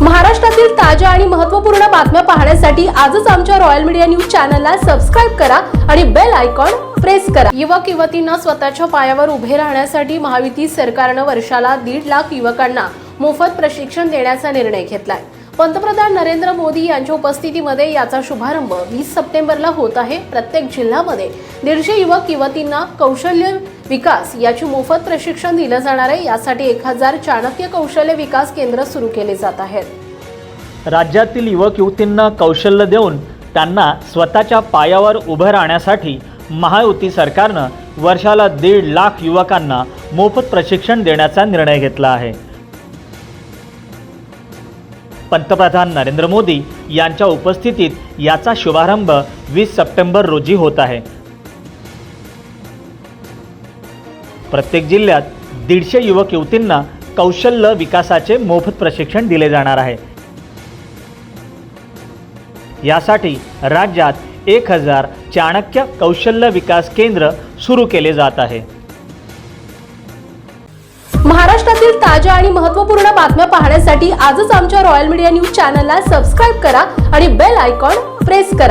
महाराष्ट्रातील ताज्या आणि महत्त्वपूर्ण बातम्या पाहण्यासाठी आजच आमच्या रॉयल मीडिया न्यूज चॅनलला सबस्क्राईब करा आणि बेल आयकॉन प्रेस करा. युवक युवतींना स्वतःच्या पायावर उभे राहण्यासाठी महायुती सरकारनं वर्षाला दीड लाख युवकांना मोफत प्रशिक्षण देण्याचा निर्णय घेतलाय. पंतप्रधान नरेंद्र मोदी यांच्या उपस्थितीमध्ये याचा शुभारंभ वीस सप्टेंबरला होत आहे. प्रत्येक जिल्ह्यामध्ये दीडशे युवक युवतींना कौशल्य विकास याची मोफत प्रशिक्षण दिलं जाणार आहे. यासाठी एक हजार चाणक्य कौशल्य विकास केंद्र सुरू केले जात आहेत. राज्यातील युवक युवतींना कौशल्य देऊन त्यांना स्वतःच्या पायावर उभं राहण्यासाठी महायुती सरकारनं वर्षाला दीड लाख युवकांना मोफत प्रशिक्षण देण्याचा निर्णय घेतला आहे. पंतप्रधान नरेंद्र मोदी यांच्या उपस्थितीत याचा शुभारंभ वीस सप्टेंबर रोजी होत आहे. प्रत्येक जिल्ह्यात दीडशे युवक युवतींना कौशल्य विकासाचे मोफत प्रशिक्षण दिले जाणार आहे. यासाठी राज्यात एक हजार चाणक्य कौशल्य विकास केंद्र सुरू केले जात आहे. महाराष्ट्रातील ताज्या आणि महत्त्वपूर्ण बातम्या पाहण्यासाठी आजच आमच्या रॉयल मीडिया न्यूज चॅनलला सबस्क्राईब करा आणि बेल आयकॉन प्रेस करा.